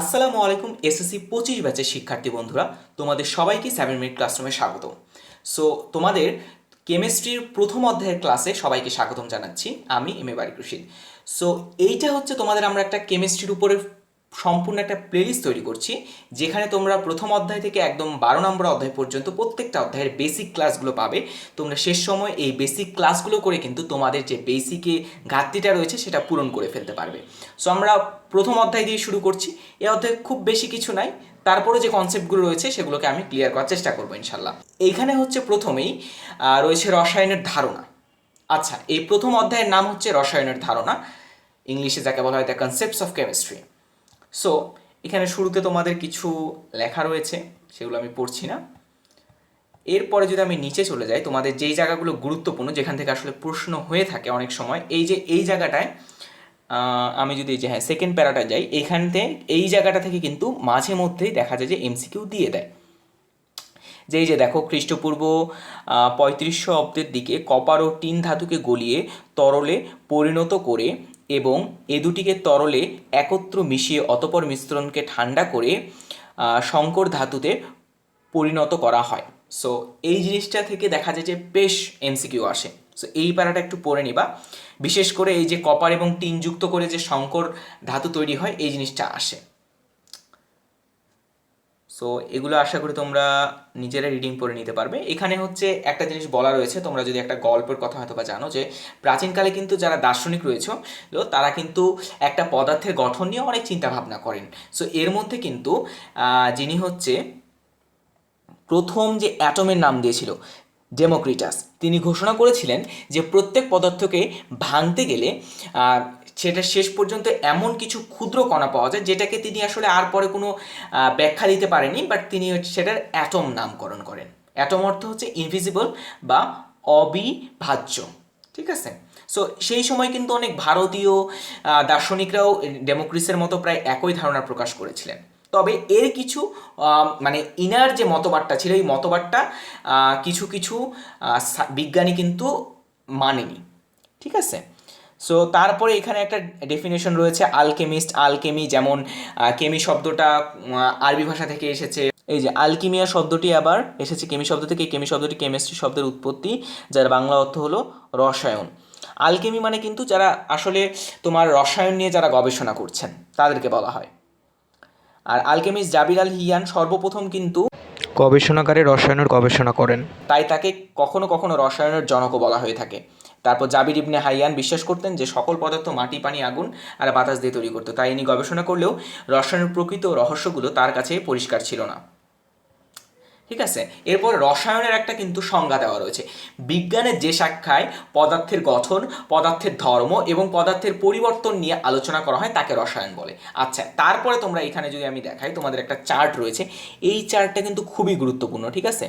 আসসালামু আলাইকুম, এসএসসি পঁচিশ ব্যাচের শিক্ষার্থী বন্ধুরা, তোমাদের সবাইকে সেভেন মিনিট ক্লাসরুমে স্বাগত সো তোমাদের কেমিস্ট্রির প্রথম অধ্যায়ের ক্লাসে সবাইকে স্বাগতম জানাচ্ছি, আমি M A Barik Rashid. So এইটা হচ্ছে তোমাদের আমরা একটা কেমিস্ট্রির উপরে সম্পূর্ণ একটা প্লেলিস্ট তৈরি করছি, যেখানে তোমরা প্রথম অধ্যায় থেকে একদম বারো নম্বর অধ্যায় পর্যন্ত প্রত্যেকটা অধ্যায়ের বেসিক ক্লাসগুলো পাবে। তোমরা শেষ সময় এই বেসিক ক্লাসগুলো করে কিন্তু তোমাদের যে বেসিকে ঘাটতিটা রয়েছে সেটা পূরণ করে ফেলতে পারবে। সো আমরা প্রথম অধ্যায় দিয়ে শুরু করছি। এই অধ্যায়ে খুব বেশি কিছু নাই। তারপরে যে কনসেপ্টগুলো রয়েছে সেগুলোকে আমি ক্লিয়ার করার চেষ্টা করব ইনশাল্লাহ এইখানে হচ্ছে প্রথমেই রয়েছে রসায়নের ধারণা। আচ্ছা এই প্রথম অধ্যায়ের নাম হচ্ছে রসায়নের ধারণা। ইংলিশে যাকে বলা হয় the concepts of chemistry so এখানে শুরুতে তোমাদের কিছু লেখা রয়েছে, সেগুলো আমি পড়ছি না। এরপরে যদি আমি নিচে চলে যাই, তোমাদের যেই জায়গাগুলো গুরুত্বপূর্ণ, যেখান থেকে আসলে প্রশ্ন হয়ে থাকে অনেক সময়, এই যে, এই জায়গাটায় আমি যদি যে হ্যাঁ সেকেন্ড প্যারাটা যাই এইখানতে এই জায়গাটা থেকে কিন্তু মাঝে মধ্যেই দেখা যায় যে এমসিকিউ দিয়ে দেয়। যে এই যে, দেখো, খ্রিস্টপূর্ব পঁয়ত্রিশশো অব্দের দিকে কপার ও টিন ধাতুকে গলিয়ে তরলে পরিণত করে এবং এ দুটিকে তরলে একত্র মিশিয়ে অতপর মিশ্রণকে ঠান্ডা করে শঙ্কর ধাতুতে পরিণত করা হয়। সো এই জিনিসটা থেকে দেখা যায় যে বেশ এমসিকিউ আসে। সো এই প্যারাটা একটু পড়ে নিবা। বিশেষ করে এই যে কপার এবং টিনযুক্ত করে যে শঙ্কর ধাতু তৈরি হয়, এই জিনিসটা আসে। সো এগুলো আশা করি তোমরা নিজেরা রিডিং পড়ে নিতে পারবে। এখানে হচ্ছে একটা জিনিস বলা রয়েছে, তোমরা যদি একটা গল্পের কথা হয়তো বা জানো যে, প্রাচীনকালে কিন্তু যারা দার্শনিক রয়েছে তারা কিন্তু একটা পদার্থের গঠন নিয়ে অনেক চিন্তা ভাবনা করেন। সো এর মধ্যে কিন্তু যিনি হচ্ছে প্রথম যে অ্যাটমের নাম দিয়েছিল, ডেমোক্রিটাস, তিনি ঘোষণা করেছিলেন যে প্রত্যেক পদার্থকে ভাঙতে গেলে সেটা শেষ পর্যন্ত এমন কিছু ক্ষুদ্র কণা পাওয়া যায়, যেটাকে তিনি আসলে আর পরে কোনো ব্যাখ্যা দিতে পারেনি বাট তিনি সেটার অ্যাটম নামকরণ করেন। অ্যাটম অর্থ হচ্ছে ইনভিজিবল বা অবিভাজ্য, ঠিক আছে? সো সেই সময় কিন্তু অনেক ভারতীয় দার্শনিকরাও ডেমোক্রিসের মতো প্রায় একই ধারণা প্রকাশ করেছিলেন। তবে এর কিছু মানে ইনার যে মতবাদটা ছিল, এই মতবাদটা কিছু কিছু বিজ্ঞানী কিন্তু মানেনি, ঠিক আছে? সো তারপরে এখানে একটা ডেফিনেশন রয়েছে আলকেমিস্ট আলকেমি যেমন কেমি শব্দটা আরবি ভাষা থেকে এসেছে। এই যে আলকিমিয়া শব্দটি আবার এসেছে কেমি শব্দ থেকে কেমি শব্দটি কেমিস্ট্রি শব্দের উৎপত্তি যার বাংলা অর্থ হলো রসায়ন। আলকেমি মানে কিন্তু যারা আসলে তোমার রসায়ন নিয়ে যারা গবেষণা করছেন তাদেরকে বলা হয়। আর আলকেমিস্ট জাবির আল হিয়ান সর্বপ্রথম কিন্তু গবেষণাগারে রসায়নের গবেষণা করেন। তাই তাকে কখনো কখনো রসায়নের জনকও বলা হয়ে থাকে। তারপর জাবির ইবনে হাইয়ান বিশ্বাস করতেন যে সকল পদার্থ মাটি, পানি, আগুন আর বাতাস দিয়ে তৈরি করতো। তাই ইনি গবেষণা করলেও রসায়নের প্রকৃত রহস্যগুলো তার কাছে পরিষ্কার ছিল না। ঠিক আছে? এরপর রসায়নের একটা কিন্তু সংজ্ঞা দেওয়া রয়েছে। বিজ্ঞানের যে শাখায় পদার্থের গঠন, পদার্থের ধর্ম এবং পদার্থের পরিবর্তন নিয়ে আলোচনা করা হয় তাকে রসায়ন বলে। আচ্ছা তারপরে তোমরা এখানে যদি আমি দেখাই, তোমাদের একটা চার্ট রয়েছে। এই চার্টটা কিন্তু খুবই গুরুত্বপূর্ণ, ঠিক আছে?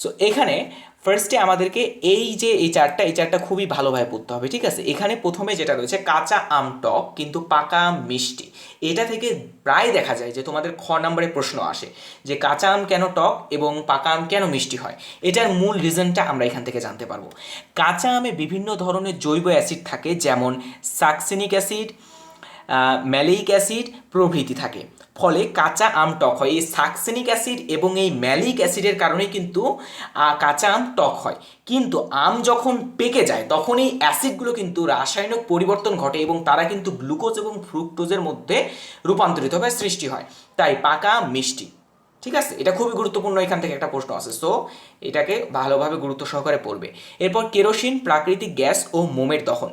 সো এখানে ফার্স্টে আমাদেরকে এই যে এই চারটা এই চারটা খুবই ভালোভাবে পড়তে হবে, ঠিক আছে? এখানে প্রথমে যেটা রয়েছে, কাঁচা আম টক কিন্তু পাকা আম মিষ্টি। এটা থেকে প্রায় দেখা যায় যে তোমাদের খ নম্বরে প্রশ্ন আসে যে কাঁচা আম কেন টক এবং পাকা আম কেন মিষ্টি হয়? এটার মূল রিজনটা আমরা এখান থেকে জানতে পারব। কাঁচা আমে বিভিন্ন ধরনের জৈব অ্যাসিড থাকে, যেমন সাকসিনিক অ্যাসিড ম্যালিক অ্যাসিড প্রভৃতি থাকে। ফলে কাঁচা আম টক হয়। এই সাকসেনিক অ্যাসিড এবং এই ম্যালিক অ্যাসিডের কারণে কিন্তু কাঁচা আম টক হয়। কিন্তু আম যখন পেকে যায়, তখন এই অ্যাসিডগুলো কিন্তু রাসায়নিক পরিবর্তন ঘটে এবং তারা কিন্তু গ্লুকোজ এবং ফ্রুক্টোজের মধ্যে রূপান্তরিত হয় সৃষ্টি হয়। তাই পাকা মিষ্টি। ঠিক আছে? এটা খুবই গুরুত্বপূর্ণ এখান থেকে একটা প্রশ্ন আছে সো এটাকে ভালোভাবে গুরুত্ব সহকারে পড়বে। এরপর কেরোসিন, প্রাকৃতিক গ্যাস ও মোমের দহন।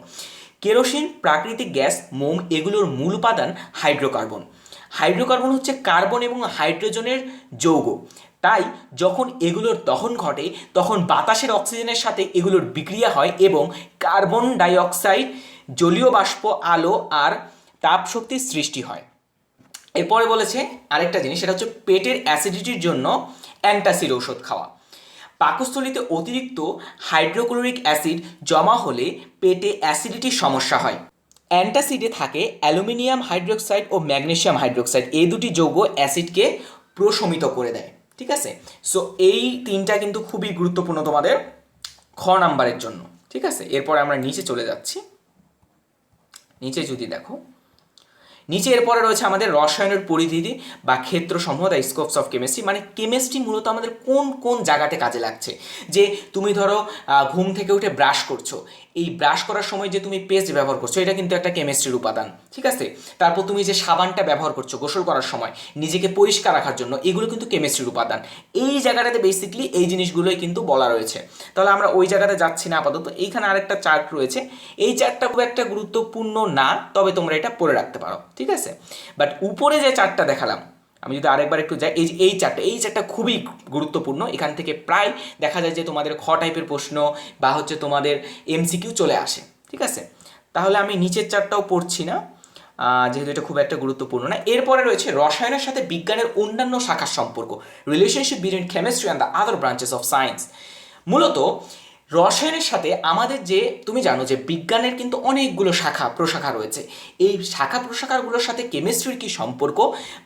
কেরোসিন, প্রাকৃতিক গ্যাস, মোম এগুলোর মূল উপাদান হাইড্রোকার্বন। হাইড্রোকার্বন হচ্ছে কার্বন এবং হাইড্রোজেনের যৌগ। তাই যখন এগুলোর দহন ঘটে, তখন বাতাসের অক্সিজেনের সাথে এগুলোর বিক্রিয়া হয় এবং কার্বন ডাইঅক্সাইড, জলীয় বাষ্প, আলো আর তাপ শক্তির সৃষ্টি হয়। এরপরে বলেছে আরেকটা জিনিস, সেটা হচ্ছে পেটের অ্যাসিডিটির জন্য অ্যান্টাসিড ঔষধ খাওয়া। পাকস্থলীতে অতিরিক্ত হাইড্রোক্লোরিক অ্যাসিড জমা হলে পেটে অ্যাসিডিটির সমস্যা হয়। অ্যান্টাসিডে থাকে অ্যালুমিনিয়াম হাইড্রোক্সাইড ও ম্যাগনেসিয়াম হাইড্রোক্সাইড। এই দুটি যৌগ অ্যাসিডকে প্রশমিত করে দেয়, ঠিক আছে? সো এই তিনটা কিন্তু খুবই গুরুত্বপূর্ণ তোমাদের খ নাম্বারের জন্য, ঠিক আছে? এরপরে আমরা নিচে চলে যাচ্ছি। নিচে যদি দেখো নিচে এরপরে রয়েছে আমাদের রসায়নের পরিধি বা ক্ষেত্রসমূহ দ্য স্কোপস অফ কেমিস্ট্রি মানে কেমিস্ট্রি মূলত আমাদের কোন কোন জায়গাতে কাজে লাগছে। যে তুমি ধরো ঘুম থেকে উঠে ব্রাশ করছ। এই ব্রাশ করার সময় যে তুমি পেস্ট ব্যবহার করছ, এটা কিন্তু একটা কেমিস্ট্রির উপাদান, ঠিক আছে? তারপর তুমি যে সাবানটা ব্যবহার করছ গোসল করার সময়, নিজেকে পরিষ্কার রাখার জন্য, এগুলো কিন্তু কেমিস্ট্রির উপাদান। এই জায়গাটাতে বেসিকলি এই জিনিসগুলোই কিন্তু বলা রয়েছে। তাহলে আমরা ওই জায়গাতে যাচ্ছি না আপাতত, এইখানে আরেকটা চার্ট রয়েছে। এই চার্টটা খুব একটা গুরুত্বপূর্ণ না, তবে তোমরা এটা পড়ে রাখতে পারো। ঠিক আছে? বাট উপরে যে চারটা দেখালাম, আমি যদি আরেকবার একটু যাই, এই এই চারটা এই চারটা খুবই গুরুত্বপূর্ণ। এখান থেকে প্রায় দেখা যায় যে তোমাদের খ টাইপের প্রশ্ন বা হচ্ছে তোমাদের এমসিকিউ চলে আসে, ঠিক আছে? তাহলে আমি নিচের চারটাও পড়ছি না যেহেতু এটা খুব একটা গুরুত্বপূর্ণ না। এরপরে রয়েছে রসায়নের সাথে বিজ্ঞানের অন্যান্য শাখার সম্পর্ক relationship between chemistry and the other branches of science মূলত রসায়নের সাথে আমাদের যে, তুমি জানো যে বিজ্ঞানের কিন্তু অনেকগুলো শাখা, প্রশাখা রয়েছে। এই শাখা, প্রশাখাগুলোর সাথে কেমিস্ট্রির কি সম্পর্ক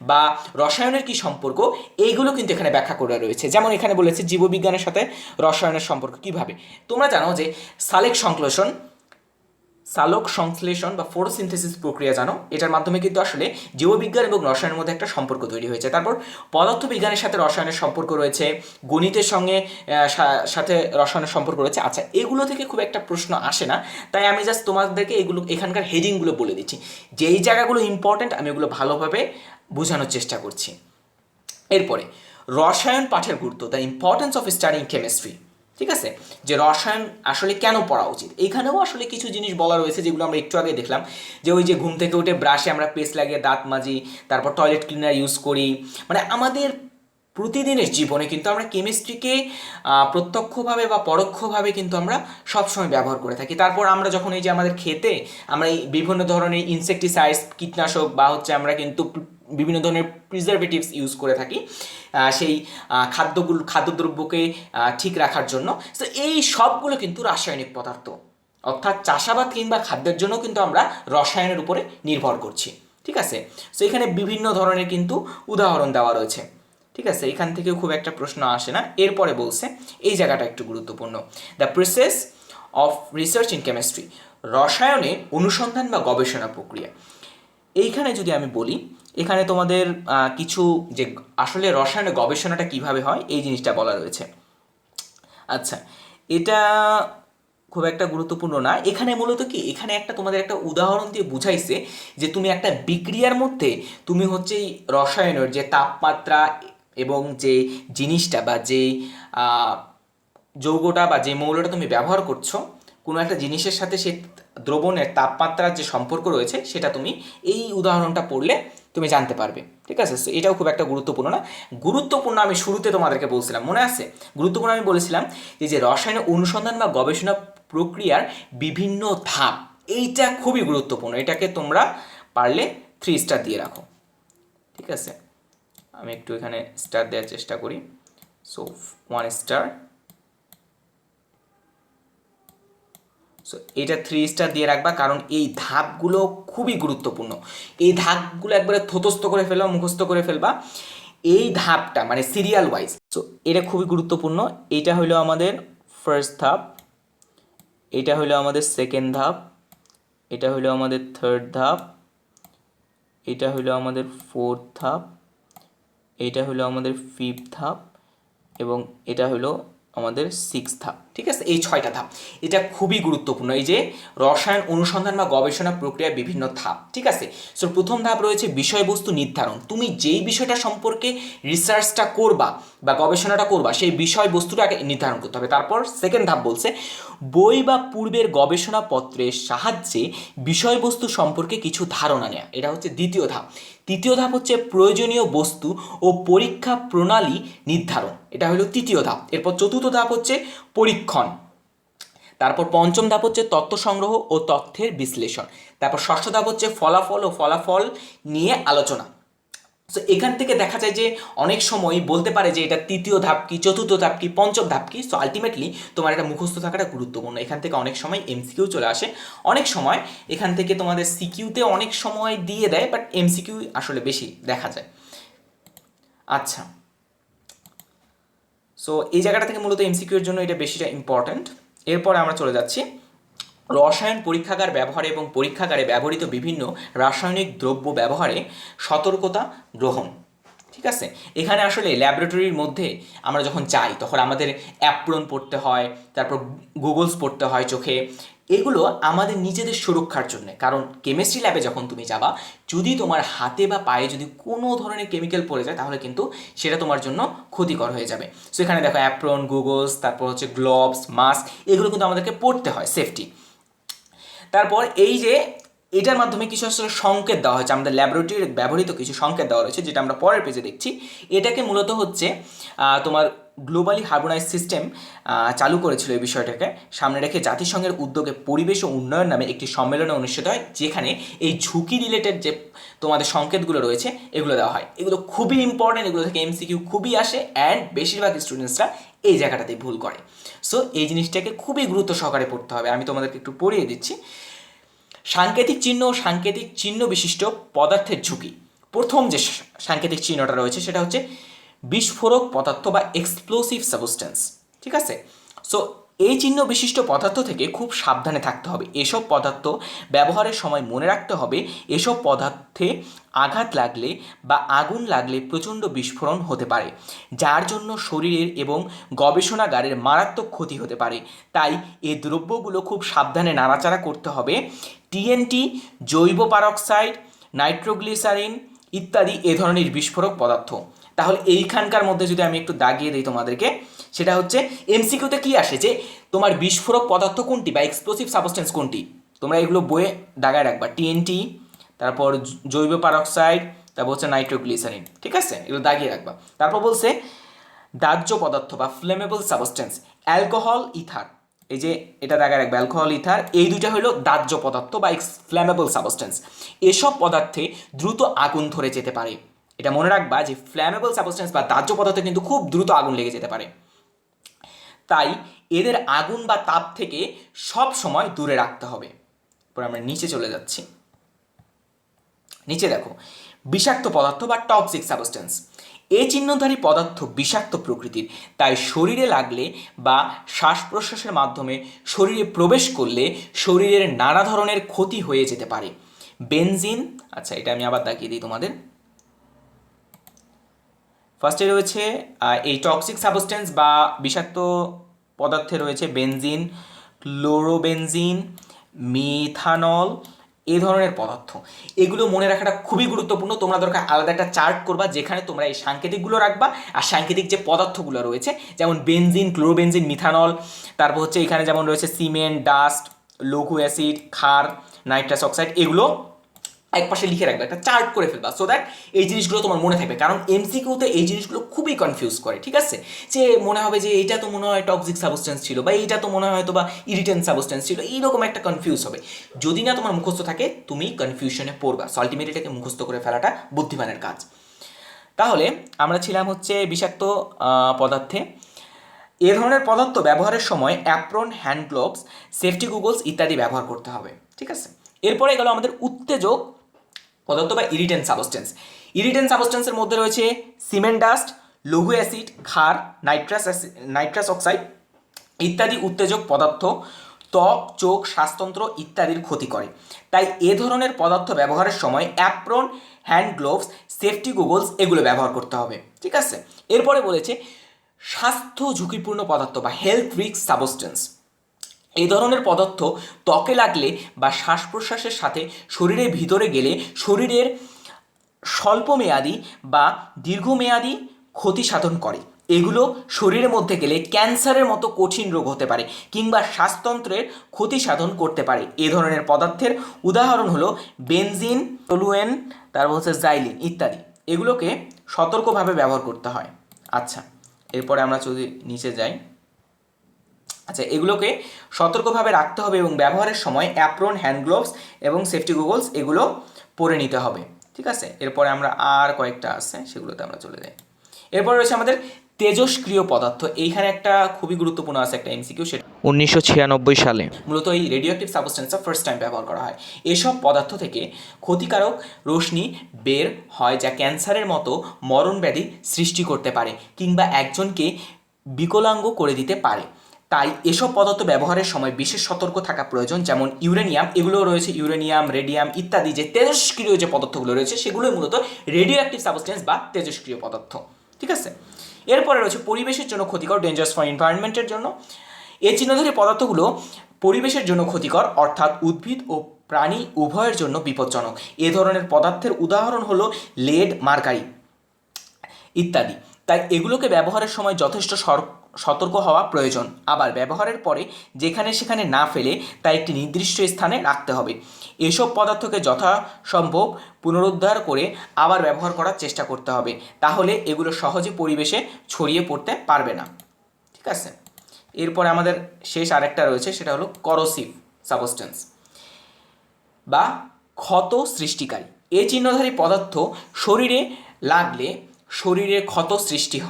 বা রসায়নের কি সম্পর্ক, এইগুলো কিন্তু এখানে ব্যাখ্যা করে রয়েছে। যেমন এখানে বলেছে জীববিজ্ঞানের সাথে রসায়নের সম্পর্ক কীভাবে? তোমরা জানো যে সালেক সংশ্লেষণ সালোক সংশ্লেষণ বা ফটোসিনথেসিস প্রক্রিয়া, জানো? এটার মাধ্যমে কিন্তু আসলে জীববিজ্ঞান এবং রসায়নের মধ্যে একটা সম্পর্ক তৈরি হয়েছে। তারপর পদার্থবিজ্ঞানের সাথে রসায়নের সম্পর্ক রয়েছে, গণিতের সঙ্গে সাথে রসায়নের সম্পর্ক রয়েছে। আচ্ছা এগুলো থেকে খুব একটা প্রশ্ন আসে না, তাই আমি জাস্ট তোমাদেরকে এগুলো, এখানকার হেডিংগুলো বলে দিচ্ছি। যেই জায়গাগুলো ইম্পর্ট্যান্ট আমি এগুলো ভালোভাবে বোঝানোর চেষ্টা করছি। এরপরে, রসায়ন পাঠের গুরুত্ব the importance of studying chemistry ঠিক আছে? যে রসায়ন আসলে কেন পড়া উচিত? এইখানেও আসলে কিছু জিনিস বলা রয়েছে যেগুলো আমরা একটু আগে দেখলাম। যে ওই যে ঘুম থেকে উঠে ব্রাশে আমরা পেস্ট লাগিয়ে দাঁত মাজি, তারপর টয়লেট ক্লিনার ইউজ করি। মানে আমাদের প্রতিদিনের জীবনে কিন্তু আমরা কেমিস্ট্রিকে প্রত্যক্ষভাবে বা পরোক্ষভাবে কিন্তু আমরা সবসময় ব্যবহার করে থাকি। তারপর আমরা যখন এই যে আমাদের খেতে, আমরা এই বিভিন্ন ধরনের ইনসেকটিসাইডস কীটনাশক বা হচ্ছে আমরা কিন্তু বিভিন্ন ধরনের প্রিজারভেটিভস ইউজ করে থাকি সেই খাদ্যগুলো, খাদ্যদ্রব্যকে ঠিক রাখার জন্য। তো এই সবগুলো কিন্তু রাসায়নিক পদার্থ। অর্থাৎ চাষাবাদ কিংবা খাদ্যের জন্য কিন্তু আমরা রসায়নের উপরে নির্ভর করছি। ঠিক আছে? তো এখানে বিভিন্ন ধরনের কিন্তু উদাহরণ দেওয়া রয়েছে। ঠিক আছে? এখান থেকেও খুব একটা প্রশ্ন আসে না। এরপরে বলছে, এই জায়গাটা একটু গুরুত্বপূর্ণ। The process of research in chemistry রসায়নে অনুসন্ধান বা গবেষণা প্রক্রিয়া। এইখানে যদি আমি বলি এখানে তোমাদের কিছু যে আসলে রসায়নের গবেষণাটা কীভাবে হয়, এই জিনিসটা বলা রয়েছে। আচ্ছা এটা খুব একটা গুরুত্বপূর্ণ না। এখানে মূলত কি? এখানে একটা তোমাদের একটা উদাহরণ দিয়ে বুঝাইছে যে তুমি একটা বিক্রিয়ার মধ্যে তুমি হচ্ছে রসায়নের যে তাপমাত্রা এবং যে জিনিসটা বা যে যৌগটা বা যে মৌলটা তুমি ব্যবহার করছ, কোনো একটা জিনিসের সাথে সে দ্রবণের তাপমাত্রার যে সম্পর্ক রয়েছে, সেটা তুমি এই উদাহরণটা পড়লে তুমি জানতে পারবে। ঠিক আছে? সো এটাও খুব একটা গুরুত্বপূর্ণ না। গুরুত্বপূর্ণ আমি শুরুতে তোমাদেরকে বলছিলাম, মনে আছে? গুরুত্বপূর্ণ আমি বলেছিলাম যে যে রসায়নের অনুসন্ধান বা গবেষণা প্রক্রিয়ার বিভিন্ন ধাপ, এইটা খুবই গুরুত্বপূর্ণ। এটাকে তোমরা পারলে থ্রি স্টার দিয়ে রাখো। ঠিক আছে? আমি একটু এখানে স্টার দেওয়ার চেষ্টা করি। সো ওয়ান স্টার সো এটা থ্রি স্টার দিয়ে রাখবা, কারণ এই ধাপগুলো খুবই গুরুত্বপূর্ণ। এই ধাপগুলো একবারে থতস্থ করে ফেলবা মুখস্থ করে ফেলবা। এই ধাপটা মানে সিরিয়াল ওয়াইজ সো এটা খুবই গুরুত্বপূর্ণ। এটা হলো আমাদের ফার্স্ট ধাপ, এটা হলো আমাদের সেকেন্ড ধাপ, এটা হলো আমাদের থার্ড ধাপ, এটা হলো আমাদের ফোর্থ ধাপ, এটা হলো আমাদের ফিফথ ধাপ, এবং এটা হলো আমাদের সিক্স ধাপ। ঠিক আছে? এই ছয়টা ধাপ। এটা খুবই গুরুত্বপূর্ণ। এই যে রসায়ন অনুসন্ধান বা গবেষণা প্রক্রিয়ার বিভিন্ন ধাপ, ঠিক আছে? সো প্রথম ধাপ রয়েছে বিষয়বস্তু নির্ধারণ। তুমি যেই বিষয়টা সম্পর্কে রিসার্চটা করবা বা গবেষণাটা করবা, সেই বিষয়বস্তুটা আগে নির্ধারণ করতে হবে। তারপর সেকেন্ড ধাপ বলছে, বই বা পূর্বের গবেষণাপত্রের সাহায্যে বিষয়বস্তু সম্পর্কে কিছু ধারণা নেওয়া এটা হচ্ছে দ্বিতীয় ধাপ। তৃতীয় ধাপ হচ্ছে প্রয়োজনীয় বস্তু ও পরীক্ষা প্রণালী নির্ধারণ। এটা হলো তৃতীয় ধাপ। এরপর চতুর্থ ধাপ হচ্ছে পরীক্ষণ তারপর পঞ্চম ধাপ হচ্ছে তথ্য সংগ্রহ ও তথ্যের বিশ্লেষণ। তারপর ষষ্ঠ ধাপ হচ্ছে ফলাফল ও ফলাফল নিয়ে আলোচনা। সো এখান থেকে দেখা যায় যে অনেক সময় বলতে পারে যে এটা তৃতীয় ধাপ কি, চতুর্থ ধাপ কি, পঞ্চম ধাপ কি। সো আলটিমেটলি তোমার এটা মুখস্থ থাকাটা গুরুত্বপূর্ণ। এখান থেকে অনেক সময় এমসিকিউ চলে আসে। অনেক সময় এখান থেকে তোমাদের সিকিউতে অনেক সময় দিয়ে দেয় বাট এমসিকিউ আসলে বেশি দেখা যায়। আচ্ছা। সো এই জায়গাটা থেকে মূলত এমসিকিউ এর জন্য এটা বেশিটা ইম্পর্ট্যান্ট এরপরে আমরা চলে যাচ্ছি। রসায়ন পরীক্ষাগার ব্যবহারে এবং পরীক্ষাগারে ব্যবহৃত বিভিন্ন রাসায়নিক দ্রব্য ব্যবহারে সতর্কতা গ্রহণ। ঠিক আছে? এখানে আসলে ল্যাবরেটরির মধ্যে আমরা যখন যাই, তখন আমাদের অ্যাপ্রন পড়তে হয়, তারপর গুগলস পড়তে হয় চোখে এগুলো আমাদের নিজেদের সুরক্ষার জন্য। কারণ কেমিস্ট্রি ল্যাবে যখন তুমি যাবা, যদি তোমার হাতে বা পায়ে যদি কোনো ধরনের কেমিক্যাল পড়ে যায়, তাহলে কিন্তু সেটা তোমার জন্য ক্ষতিকর হয়ে যাবে। সো এখানে দেখো অ্যাপ্রন গুগলস তারপর হচ্ছে গ্লোভস মাস্ক এগুলো কিন্তু আমাদেরকে পড়তে হয় সেফটি তারপর এই যে এটার মাধ্যমে কিছু আসলে সংকেত দেওয়া হয়েছে, আমাদের ল্যাবরেটরির ব্যবহৃত কিছু সংকেত দেওয়া রয়েছে, যেটা আমরা পরের পেজে দেখছি। এটাকে মূলত হচ্ছে তোমার গ্লোবালি হার্বোনাইজ সিস্টেম চালু করেছিল এই বিষয়টাকে। সামনে রেখে জাতিসংঘের উদ্যোগে পরিবেশ ও উন্নয়ন নামে একটি সম্মেলনে অনুষ্ঠিত হয়, যেখানে এই ঝুঁকি রিলেটেড যে তোমাদের সংকেতগুলো রয়েছে, এগুলো দেওয়া হয়। এগুলো খুবই ইম্পর্টেন্ট এগুলো থেকে এমসিকিউ খুবই আসে অ্যান্ড বেশিরভাগ স্টুডেন্টসরা এই জায়গাটাতে ভুল করে। সো এই জিনিসটাকে খুবই গুরুত্ব সহকারে পড়তে হবে। আমি তোমাদেরকে একটু পড়িয়ে দিচ্ছি। সাংকেতিক চিহ্ন ও সাংকেতিক চিহ্ন বিশিষ্ট পদার্থের ঝুঁকি। প্রথম যে সাংকেতিক চিহ্নটা রয়েছে, সেটা হচ্ছে বিস্ফোরক পদার্থ বা এক্সপ্লোসিভ সাবস্টেন্স ঠিক আছে? সো এই চিহ্ন বিশিষ্ট পদার্থ থেকে খুব সাবধানে থাকতে হবে। এসব পদার্থ ব্যবহারের সময় মনে রাখতে হবে, এসব পদার্থে আঘাত লাগলে বা আগুন লাগলে প্রচণ্ড বিস্ফোরণ হতে পারে, যার জন্য শরীরের এবং গবেষণাগারের মারাত্মক ক্ষতি হতে পারে। তাই এই দ্রব্যগুলো খুব সাবধানে নাড়াচাড়া করতে হবে। টিএনটি জৈব পারক্সাইড, নাইট্রোগ্লিসারিন ইত্যাদি এ ধরনের বিস্ফোরক পদার্থ। তাহলে এইখানকার মধ্যে যদি আমি একটু দাগিয়ে দিই তোমাদেরকে, সেটা হচ্ছে এমসিকিউতে কি আসে যে তোমার বিস্ফোরক পদার্থ কোনটি বা এক্সপ্লোসিভ সাবস্টেন্স কোনটি? তোমরা এগুলো বইয়ে দাগায় রাখবা। টিএনটি তারপর জৈব পারক্সাইড তারপর হচ্ছে নাইট্রোগ্লিসারিন ঠিক আছে? এগুলো দাগিয়ে রাখবা। তারপর বলছে দাহ্য পদার্থ বা ফ্লেমেবল সাবস্টেন্স অ্যালকোহল ইথার এই যে এটা দেখা রাখবে অ্যালকোহল ইথার এই দুইটা হলো দাহ্য পদার্থ বা ফ্ল্যামেবল সাবস্টেন্স এসব পদার্থে দ্রুত আগুন ধরে যেতে পারে। এটা মনে রাখবা যে ফ্ল্যামেবল সাবস্টেন্স বা দাহ্য পদার্থে কিন্তু খুব দ্রুত আগুন লেগে যেতে পারে। তাই এদের আগুন বা তাপ থেকে সব সময় দূরে রাখতে হবে। এরপর আমরা নিচে চলে যাচ্ছি। নিচে দেখো, বিষাক্ত পদার্থ বা টক্সিক সাবস্টেন্স এই চিহ্নধারী পদার্থ বিষাক্ত প্রকৃতির, তাই শরীরে লাগলে বা শ্বাস প্রশ্বাসের মাধ্যমে শরীরে প্রবেশ করলে শরীরের নানা ধরনের ক্ষতি হয়ে যেতে পারে। বেনজিন আচ্ছা এটা আমি আবার দেখিয়ে দিই তোমাদের। ফার্স্টে রয়েছে এই টক্সিক সাবস্টেন্স বা বিষাক্ত পদার্থে রয়েছে বেনজিন ক্লোরোবেনজিন মিথানল এই ধরনের পদার্থ। এগুলো মনে রাখাটা খুবই গুরুত্বপূর্ণ। তোমরা দরকার আলাদা একটা চার্ট করবা যেখানে তোমরা এই সাংকেতিকগুলো রাখবা আর সাংকেতিক যে পদার্থগুলো রয়েছে, যেমন বেনজিন ক্লোরোবেনজিন মিথানল তারপর হচ্ছে এখানে যেমন রয়েছে সিমেন্ট ডাস্ট লঘু অ্যাসিড ক্ষার নাইট্রাস অক্সাইড এগুলো এক পাশে লিখে রাখবে, একটা চার্ট করে ফেলবা সো দ্যাট এই জিনিসগুলো তোমার মনে থাকবে। কারণ এমসিকিউতে এই জিনিসগুলো খুবই কনফিউজ করে, ঠিক আছে? যে মনে হবে যে এটা তো মনে হয় টক্সিক সাবস্টেন্স ছিল, বা এইটা তো মনে হয় হয়তো বা ইরিটেন্ট সাবস্টেন্স ছিল, এইরকম একটা কনফিউজ হবে। যদি না তোমার মুখস্থ থাকে, তুমি কনফিউশনে পড়বা। সো আলটিমেটলি এটাকে মুখস্থ করে ফেলাটা বুদ্ধিমানের কাজ। তাহলে আমরা ছিলাম হচ্ছে বিষাক্ত পদার্থে। এ ধরনের পদার্থ ব্যবহারের সময় apron hand gloves safety goggles ইত্যাদি ব্যবহার করতে হবে, ঠিক আছে? এরপরে গেল আমাদের উত্তেজক পদার্থ বা ইরিটেন্ট সাবস্টেন্স ইরিটেন্ট সাবস্টেন্সের মধ্যে রয়েছে সিমেন্ট ডাস্ট লঘু অ্যাসিড ক্ষার নাইট্রাস নাইট্রাস অক্সাইড ইত্যাদি উত্তেজক পদার্থ, ত্বক, চোখ, শ্বাসতন্ত্র ইত্যাদির ক্ষতি করে। তাই এ ধরনের পদার্থ ব্যবহারের সময় apron hand gloves safety goggles এগুলো ব্যবহার করতে হবে, ঠিক আছে? এরপরে বলেছে স্বাস্থ্য ঝুঁকিপূর্ণ পদার্থ বা হেলথ রিক্স সাবস্টেন্স এই ধরনের পদার্থ ত্বকে লাগলে বা শ্বাস প্রশ্বাসের সাথে শরীরের ভিতরে গেলে শরীরের স্বল্পমেয়াদী বা দীর্ঘমেয়াদী ক্ষতি সাধন করে। এগুলো শরীরের মধ্যে গেলে ক্যান্সারের মতো কঠিন রোগ হতে পারে কিংবা শ্বাসতন্ত্রের ক্ষতি সাধন করতে পারে। এ ধরনের পদার্থের উদাহরণ হলো বেনজিন, টলুয়েন, তারপর হচ্ছে জাইলিন ইত্যাদি। এগুলোকে সতর্কভাবে ব্যবহার করতে হয়। আচ্ছা এরপরে আমরা যদি নিচে যাই। আচ্ছা এগুলোকে সতর্কভাবে রাখতে হবে এবং ব্যবহারের সময় অ্যাপ্রন হ্যান্ড গ্লোভস এবং সেফটি গুগলস এগুলো পরে নিতে হবে ঠিক আছে? এরপরে আমরা আর কয়েকটা আছে সেগুলোতে আমরা চলে যাই। এরপর রয়েছে আমাদের তেজস্ক্রিয় পদার্থ। এইখানে একটা খুবই গুরুত্বপূর্ণ আছে একটা এমসিকিউ সেটা উনিশশো ছিয়ানব্বই সালে। মূলত এই রেডিও অ্যাক্টিভ সাবস্টেন্সটা ফার্স্ট টাইম ব্যবহার করা হয়। এসব পদার্থ থেকে ক্ষতিকারক রশ্মি বের হয় যা ক্যান্সারের মতো মরণ ব্যাধি সৃষ্টি করতে পারে কিংবা একজনকে বিকলাঙ্গ করে দিতে পারে। তাই এসব পদার্থ ব্যবহারের সময় বিশেষ সতর্ক থাকা প্রয়োজন, যেমন ইউরেনিয়াম এগুলো রয়েছে, ইউরেনিয়াম, রেডিয়াম ইত্যাদি যে তেজস্ক্রিয় যে পদার্থগুলো রয়েছে, সেগুলোই মূলত রেডিও অ্যাক্টিভ সাবস্টেন্স বা তেজস্ক্রিয় পদার্থ, ঠিক আছে? এরপরে রয়েছে পরিবেশের জন্য ক্ষতিকর ডেঞ্জারাস ফর এনভায়রনমেন্টের জন্য। এই চিহ্নধারী পদার্থগুলো পরিবেশের জন্য ক্ষতিকর, অর্থাৎ উদ্ভিদ ও প্রাণী উভয়ের জন্য বিপজ্জনক। এ ধরনের পদার্থের উদাহরণ হলো লেড মার্কারি ইত্যাদি। তাই এগুলোকে ব্যবহারের সময় যথেষ্ট সর- সতর্ক হওয়া প্রয়োজন। আবার ব্যবহারের পরে যেখানে সেখানে না ফেলে তা একটি নির্দিষ্ট স্থানে রাখতে হবে। এসব পদার্থকে যথাসম্ভব পুনরুদ্ধার করে আবার ব্যবহার করার চেষ্টা করতে হবে। তাহলে এগুলো সহজে পরিবেশে ছড়িয়ে পড়তে পারবে না। ঠিক আছে? এরপরে আমাদের শেষ আরেকটা রয়েছে, সেটা হলো করোসিভ সাবস্টেন্স বা ক্ষত সৃষ্টিকারী। এ চিহ্নধারী পদার্থ শরীরে লাগলে শরীরে ক্ষত সৃষ্টি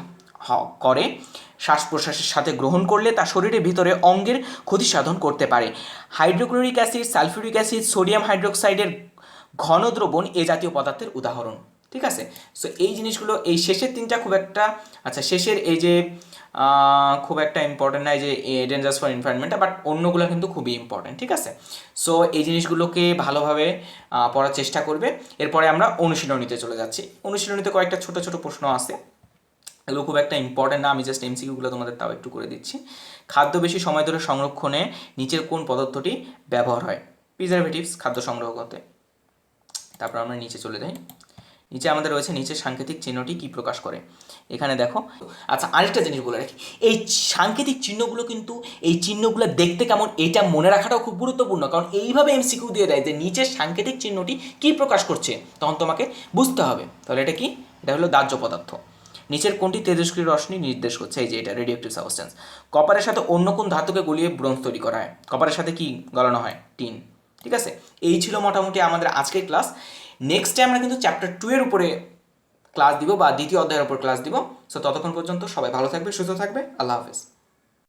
করে শ্বাস প্রশ্বাসের সাথে গ্রহণ করলে তা শরীরের ভিতরে অঙ্গের ক্ষতি সাধন করতে পারে। Hydrochloric acid, sulphuric acid, sodium হাইড্রোক্সাইডের ঘন দ্রবণ এ জাতীয় পদার্থের উদাহরণ। ঠিক আছে? সো এই জিনিসগুলো এই শেষের তিনটা খুব একটা আচ্ছা শেষের এই যে খুব একটা ইম্পর্টেন্ট নয় যে ডেঞ্জারাস ফর এনভায়রনমেন্ট বাট অন্যগুলো কিন্তু খুবই ইম্পর্টেন্ট ঠিক আছে? সো এই জিনিসগুলোকে ভালোভাবে পড়ার চেষ্টা করবে। এরপরে আমরা অনুশীলনীতে চলে যাচ্ছি। অনুশীলনীতে কয়েকটা ছোট ছোট প্রশ্ন আছে। এগুলো খুব একটা ইম্পর্টেন্ট না, আমি জাস্ট এমসিকিউগুলো তোমাদের তাও একটু করে দিচ্ছি। খাদ্য বেশি সময় ধরে সংরক্ষণে নিচের কোন পদার্থটি ব্যবহার হয়? প্রিজারভেটিভস খাদ্য সংগ্রহ করতে। তারপর আমরা নিচে চলে যাই। নিচে আমাদের রয়েছে নিচের সাংকেতিক চিহ্নটি কি প্রকাশ করে? এখানে দেখো। আচ্ছা আরেকটা জিনিস বলে রাখি। এই সাংকেতিক চিহ্নগুলো কিন্তু, এই চিহ্নগুলো দেখতে কেমন, এটা মনে রাখাটাও খুব গুরুত্বপূর্ণ। কারণ এইভাবে এমসিকিউ দিয়ে দেয় যে নিচের সাংকেতিক চিহ্নটি কি প্রকাশ করছে, তখন তোমাকে বুঝতে হবে। তাহলে এটা কি? এটা হলো দাহ্য পদার্থ। নিচের কোনটি তেজস্ক্রিয় রশ্মি নির্দেশ করছে? এই যে এটা রেডিওক্টিভ সাবস্টেন্স কপারের সাথে অন্য কোন ধাতুকে গুলিয়ে ব্রোঞ্জ তৈরি করা হয়? কপারের সাথে কি গলানো হয়? টিন। ঠিক আছে? এই ছিল মোটামুটি আমাদের আজকের ক্লাস। নেক্সট টাইম আমরা কিন্তু চ্যাপ্টার টু এর উপরে ক্লাস দিব বা দ্বিতীয় অধ্যায়ের উপর ক্লাস দিব। সো ততক্ষণ পর্যন্ত সবাই ভালো থাকবে, সুস্থ থাকবে। আল্লাহ হাফেজ।